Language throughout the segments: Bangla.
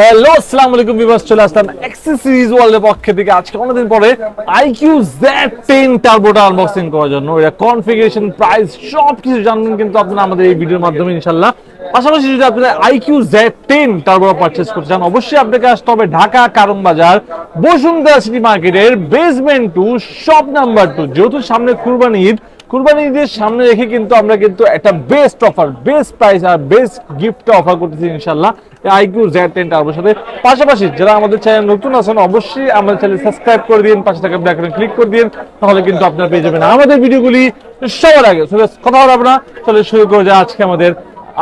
হ্যালো আসসালামু আলাইকুম বিবাস চলে আসলাম এক্সেস সিরিজ ওয়ার্ল্ডের পক্ষ থেকে। আজকে অনেকদিন পরে আইকিউ জেড টেন টার্বোটা আনবক্সিং করার জন্য। এটা কনফিগারেশন প্রাইস সব কিছু জানবেন কিন্তু আপনারা আমাদের এই ভিডিওর মাধ্যমে ইনশাল্লাহ পাশাপাশি যদি আপনারা iQOO Z ten turbo purchase করতে চান, অবশ্যই আপনাকে আসতে হবে ঢাকা কারণ বাজার বসুন্ধরা সিটি মার্কেটের basement two shop number two যেহেতু সামনে কুরবানি ঈদ, কুরবানি ঈদের সামনে রেখে কিন্তু আমরা কিন্তু একটা বেস্ট অফার বেস্ট প্রাইস আর বেস্ট গিফট অফার করতেছি ইনশাল্লাহ আইকিউ জেড টেন টার্বোর সাথে। পাশাপাশি যারা আমাদের চ্যানেল নতুন আছেন, অবশ্যই আমাদের চ্যানেল সাবস্ক্রাইব করে দিন, পাশে থাকা ব্ল্যাক ক্লিক করে দিন, তাহলে কিন্তু আপনারা পেয়ে যাবেন আমাদের ভিডিওগুলি সবার আগে। কথা হবে না চলে শুরু করে যায় আজকে আমাদের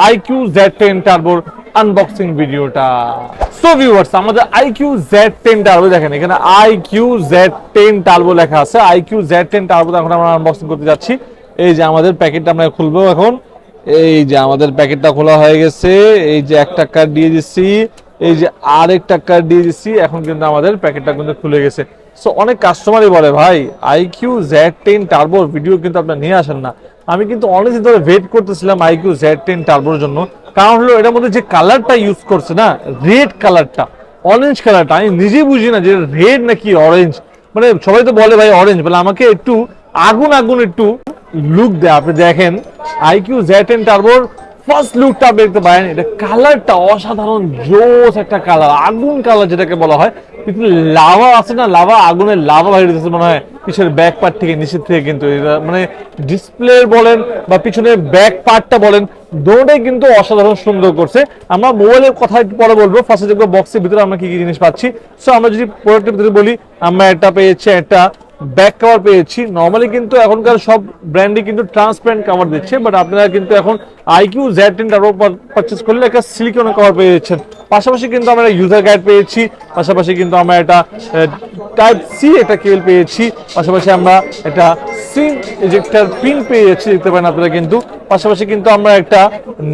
আইকিউ জেড টেন টার্বোর আনবক্সিং ভিডিওটা সো ভিউয়ার্স আমাদের আইকিউ জেড টেন টার্বো দেখেন, এখানে আইকিউ জেড টেন টার্বো লেখা আছে। আইকিউ জেড টেন টার্বো এখন আমরা আনবক্সিং করতে যাচ্ছি। এই যে আমাদের প্যাকেটটা আমরা খুলবো এখন। এই যে আমাদের প্যাকেটটা খোলা হয়ে গেছে, এই যে একটা কার্ড দিয়ে দিচ্ছি, এই যে আরেকটা কার্ড দিয়ে দিচ্ছি, এখন কিন্তু আমাদের প্যাকেটটা কিন্তু খুলে গেছে। সো অনেক কাস্টমারই বলে, ভাই আইকিউ জেড টেন টার্বোর ভিডিও কিন্তু আপনার নিয়ে আসেন না। আমি কিন্তু অনেকদিন ধরে ওয়েট করতেছিলাম আইকিউ জেড টেন টার্বোর জন্য। কারণ হলো, এটার মধ্যে যে কালারটা ইউজ করছে না রেড কালারটা অরেঞ্জ কালারটা আমি নিজেই বুঝি না যে রেড নাকি অরেঞ্জ মানে সবাই তো বলে, ভাই অরেঞ্জ বলে, আমাকে একটু, আগুন আগুন একটু লুক দেয়। আপনি দেখেন আইকিউ জেড টেন টার্বোর ফার্স্ট লুকটা আপনি দেখতে পারেন। এটা কালারটা অসাধারণ, জোস একটা কালার আগুন কালার যেটাকে বলা হয়। কিন্তু লাভা আছে না লাভা আগুনের লাভা বাইরে দিতেছে মনে হয়। পিছনের ব্যাক পার্ট থেকে, নিচের থেকে কিন্তু মানে ডিসপ্লে বলেন বা পিছনের ব্যাক পার্টটা বলেন দুটোটাই কিন্তু অসাধারণ সুন্দর করছে। আমরা মোবাইলের কথা একটু পরে বলব। ফার্স্টে দেখব বক্সের ভিতরে আমরা কি কি জিনিস পাচ্ছি। সো আমরা যদি প্রোডাক্টের ভিতরে বলি, আমরা একটা পেয়েছি একটা ব্যাক কভার পেয়েছি। নর্মালি কিন্তু এখনকার সব ব্র্যান্ডই কিন্তু ট্রান্সপারেন্ট কভার দিচ্ছে বাট আপনারা কিন্তু এখন iQOO Z ten turbo purchase করলে একটা সিলিকন কভার পেয়ে যাচ্ছেন। পাশাপাশি কিন্তু আমরা ইউজার গাইড পেয়েছি, পাশাপাশি কিন্তু আমরা একটা টাইপ সি একটা কেবল পেয়েছি, পাশাপাশি আমরা একটা সিম ইজেক্টার পিন পেয়ে যাচ্ছে দেখতে পারেন আপনারা কিন্তু। পাশাপাশি কিন্তু আমরা একটা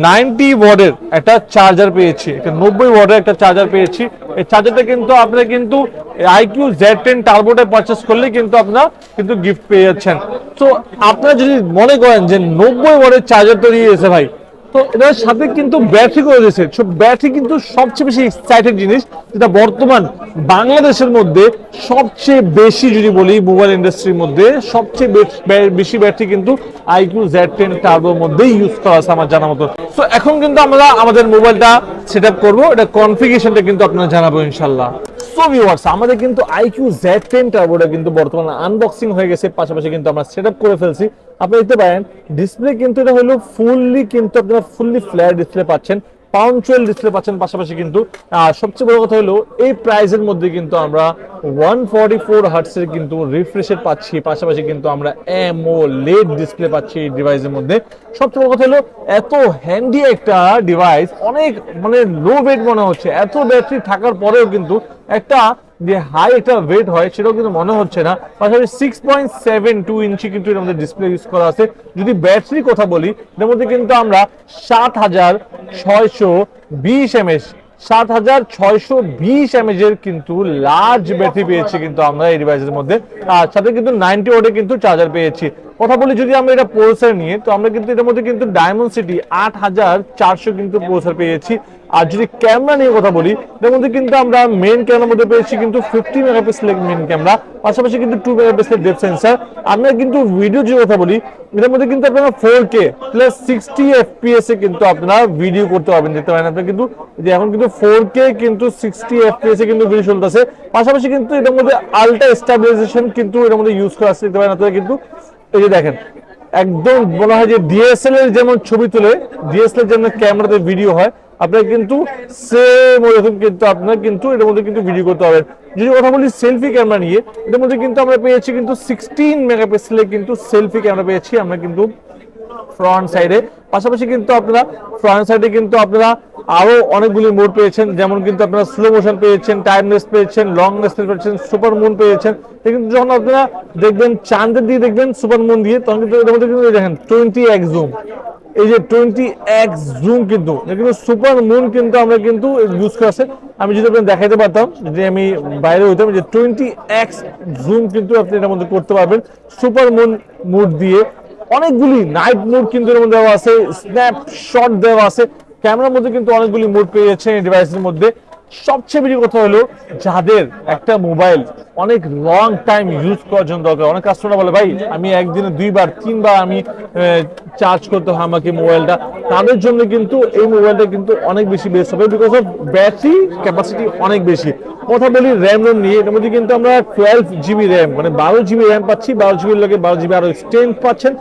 নাইনটি ওয়ার্ডের একটা চার্জার পেয়েছি, একটা নব্বই ওয়ার্ডের একটা চার্জার পেয়েছি। এই চার্জারটা কিন্তু আপনারা কিন্তু আইকিউ জেড টেন টার্বোটা পারচেস করলে কিন্তু আপনারা কিন্তু গিফট পেয়ে যাচ্ছেন। তো আপনারা যদি মনে করেন যে নব্বই ওয়ার্ডের চার্জার তৈরি হয়েছে ভাই তো এটার সাথে কিন্তু ব্যাটারি করে দিয়েছে। ব্যাটারি কিন্তু সবচেয়ে বেশি এক্সাইটেড জিনিস, যেটা বর্তমান বাংলাদেশের মধ্যে সবচেয়ে বেশি যদি বলি মোবাইল ইন্ডাস্ট্রির মধ্যে সবচেয়ে বেশি ব্যাটারি কিন্তু আইকিউ জেড টেন টার্বোর মধ্যেই ইউজ করা আছে আমার জানা মতো। তো এখন কিন্তু আমরা আমাদের মোবাইলটা সেট আপ করব। এটা কনফিগেশনটা কিন্তু আপনারা জানাব ইনশাল্লাহ সো ভিউয়ার্স আমাদের কিন্তু আইকিউ জেড টেন টার্বোটা কিন্তু বর্তমানে আনবক্সিং হয়ে গেছে, পাশাপাশি কিন্তু আমরা সেট আপ করে ফেলছি। আপনি দেখতে পারেন ডিসপ্লে কিন্তু এটা হলো ফুললি কিন্তু আপনারা ফুললি ফ্ল্যাট ডিসপ্লে পাচ্ছেন। পাউন্চুয়াল ডিসপ্লে পাচ্ছেন পাশাপাশি কিন্তু সবচেয়ে বড় কথা হলো, এই প্রাইজের মধ্যে কিন্তু আমরা ওয়ান ফর্টি ফোর হার্টসের কিন্তু রিফ্রেশের পাচ্ছি, পাশাপাশি কিন্তু আমরা এমও লেড ডিসপ্লে পাচ্ছি এই ডিভাইসের মধ্যে। সবচেয়ে বড় কথা হলো, এত হ্যান্ডি একটা ডিভাইস অনেক মানে লো ওয়েট মনে হচ্ছে, এত ব্যাটারি থাকার পরেও কিন্তু একটা যে হাই একটা ওয়েট হয়, সেটাও কিন্তু মনে হচ্ছে না। পাশাপাশি six point seven two inch কিন্তু এর মধ্যে ডিসপ্লে ইউজ করা আছে। যদি ব্যাটারির কথা বলি, এর মধ্যে কিন্তু আমরা সাত হাজার ছয়শো বিশ এমএস সাত হাজার ছয়শো বিশ এম এর কিন্তু লার্জ ব্যাটারি পেয়েছি কিন্তু আমরা এই ডিভাইসের মধ্যে। আর সাথে কিন্তু নাইনটি ওয়াটের কিন্তু চার্জার পেয়েছি। কথা বলি যদি আমরা এটা প্রসেসর নিয়ে, তো আমরা কিন্তু এটার মধ্যে কিন্তু ডায়মন্ড সিটি আট হাজার চারশো কিন্তু প্রসেসর পেয়েছি। আর যদি ক্যামেরা নিয়ে কথা বলি এর মধ্যে কিন্তু আমরা মেন ক্যামেরার মধ্যে পেয়েছি কিন্তু ফিফটি মেগাপিক্সেলের মেন ক্যামেরা পাশাপাশি কিন্তু টু মেগাপিক্সেলের ডেপ সেন্সার আমরা কিন্তু ভিডিও যদি কথা বলি, এটার মধ্যে কিন্তু আপনারা four K plus sixty FPS এ কিন্তু আপনারা ভিডিও করতে পারবেন, দেখতে পারেন আপনারা কিন্তু। যে এখন কিন্তু ফোর কে কিন্তু সিক্সটি এফপিএস এ কিন্তু ভিডিও চলতেছে। পাশাপাশি কিন্তু এটার মধ্যে আলট্রা স্টাবিলাইজেশন কিন্তু এর মধ্যে ইউজ করা আছে, দেখতে পারেন আপনারা কিন্তু। এই যে দেখেন, একদম বলা হয় যে ডিএসএল এর যেমন ছবি তুলে ডিএসএল এর যেমন ক্যামেরাতে ভিডিও হয় আপনার কিন্তু সেম ওরকম কিন্তু আপনার কিন্তু এটার মধ্যে কিন্তু ভিডিও করতে হবে। যদি কথা বলি সেলফি ক্যামেরা নিয়ে, এটার মধ্যে কিন্তু আমরা পেয়েছি কিন্তু সিক্সটিন মেগাপিক্সেলের কিন্তু সেলফি ক্যামেরা পেয়েছি, আমরা কিন্তু ফ্রন্ট সাইডে পাশাপাশি কিন্তু আপনারা ফ্রন্ট সাইডে কিন্তু আপনারা আরও অনেকগুলি মোড পেয়েছেন, যেমন কিন্তু আপনারা স্লো মোশন পেয়েছেন টাইমলেস পেয়েছেন লং লেস পেয়েছেন সুপার মুন পেয়েছেন। কিন্তু যখন আপনারা দেখবেন চাঁদের দিয়ে দেখবেন সুপার মুন দিয়ে, তখন কিন্তু এটার মধ্যে কিন্তু দেখেন টোয়েন্টি এক্স জুম এই যে টোয়েন্টি এক্স জুম কিন্তু কিন্তু সুপার মুন কিন্তু আমরা কিন্তু ইউজ করে আছে। আমি যদি আপনাকে দেখাইতে পারতাম যে আমি বাইরে হইতাম যে টোয়েন্টি এক্স জুম কিন্তু আপনি এটার মধ্যে করতে পারবেন। সুপার মুন মুড দিয়ে অনেকগুলি নাইট মোড কিন্তু এর মধ্যে দেওয়া আছে স্ন্যাপ শট দেওয়া আছে ক্যামেরার মধ্যে কিন্তু অনেকগুলি মোড পেয়ে যাচ্ছেন এই ডিভাইসের মধ্যে। সবচেয়ে বেশি কথা হলো যাদের একটা মোবাইল অনেক লং টাইম ইউজ করার জন্য দরকার। অনেক কাস্টমার বলে, ভাই, আমি একদিনে দুইবার, তিনবার আমি চার্জ করতে হয় আমাকে মোবাইলটা তাদের জন্য কিন্তু এই মোবাইলটা কিন্তু অনেক বেশি বেস্ট হবে বিকজ অফ ব্যাটারি ক্যাপাসিটি অনেক বেশি। কথা বলি র্যাম রোম নিয়ে এটার মধ্যে কিন্তু আমরা টুয়েলভ জিবি র্যাম মানে বারো জিবি র্যাম পাচ্ছি, বারো জিবির লোকে বারো জিবি আরও এক্সটেন্ড পাচ্ছেন।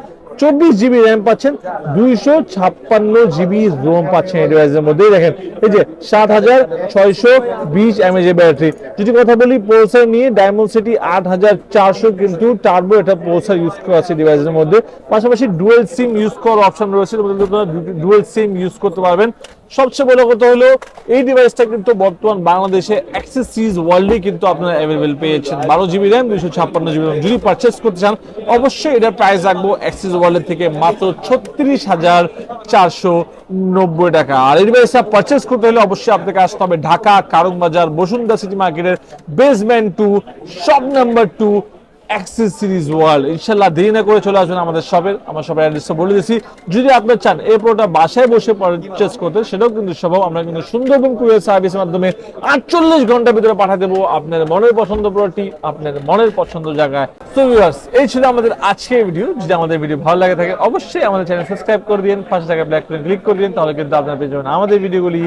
চব্বিশ জিবি র্যাম পাচ্ছেন, দুইশো ছাপ্পান্ন জিবি রোম পাচ্ছেন এই ডিভাইসের মধ্যেই। দেখেন, এই যে সাত হাজার ছয়শো বিশ এমএজ ব্যাটারি যদি কথা বলি প্রসেসর নিয়ে ডায়মন্ড সিটি আট হাজার চারশো কিন্তু টার্বো এটা প্রসেসর ইউজ করা আছে ডিভাইসের মধ্যে। পাশাপাশি ডুয়েল সিম ইউজ করার অপশন রয়েছে। ডুয়েল সিম ইউজ করতে পারবেন। সবচেয়ে বড় কথা হলো, এই ডিভাইসটা কিন্তু বর্তমান বাংলাদেশে অ্যাক্সেস সিরিজ ওয়ার্ল্ডে কিন্তু আপনারা অ্যাভেলেবেল পেয়েছেন। বারো জিবি র্যাম দুশো ছাপ্পান্ন জিবি র্যাম যদি পারচেস করতে চান, অবশ্যই এটার প্রাইস রাখব অ্যাক্সেস ওয়ার্ল্ডের থেকে মাত্র ছত্রিশ হাজার চারশো নব্বই টাকা। আর এই ডিভাইসটা পারচেস করতে হলে অবশ্যই আপনাকে আসতে হবে ঢাকা কারণ বাজার সিটি মার্কেটের basement two shop number two access series world ইনশাল্লাহ দেরি না করে চলে আসবেন আমাদের শপের। আমার অ্যাড্রেসটা বলে দিচ্ছি যদি আপনি চান এই বাসায় বসে পারচেস করতে সেটাও কিন্তু সম্ভব। আমরা কিন্তু কুরিয়ার সার্ভিসের মাধ্যমে আটচল্লিশ ঘণ্টার ভিতরে পাঠিয়ে দেবো আপনার মনের পছন্দ আপনার মনের পছন্দ জায়গায়। সো ভিউয়ার্স এই ছিল আমাদের আজকের ভিডিও যদি আমাদের ভিডিও ভালো লাগে থাকে অবশ্যই আমাদের চ্যানেল সাবস্ক্রাইব করে দিন পাশে থাকা ব্ল্যাক করে ক্লিক করে দিন তাহলে কিন্তু আপনারা পেয়ে যাবেন আমাদের ভিডিওগুলি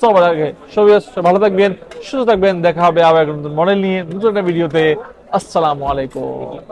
সবার আগে। সো viewers, ভালো থাকবেন সুস্থ থাকবেন। দেখা হবে আবার নতুন মডেল নিয়ে নতুন একটা ভিডিওতে আসসালামু আলাইকুম।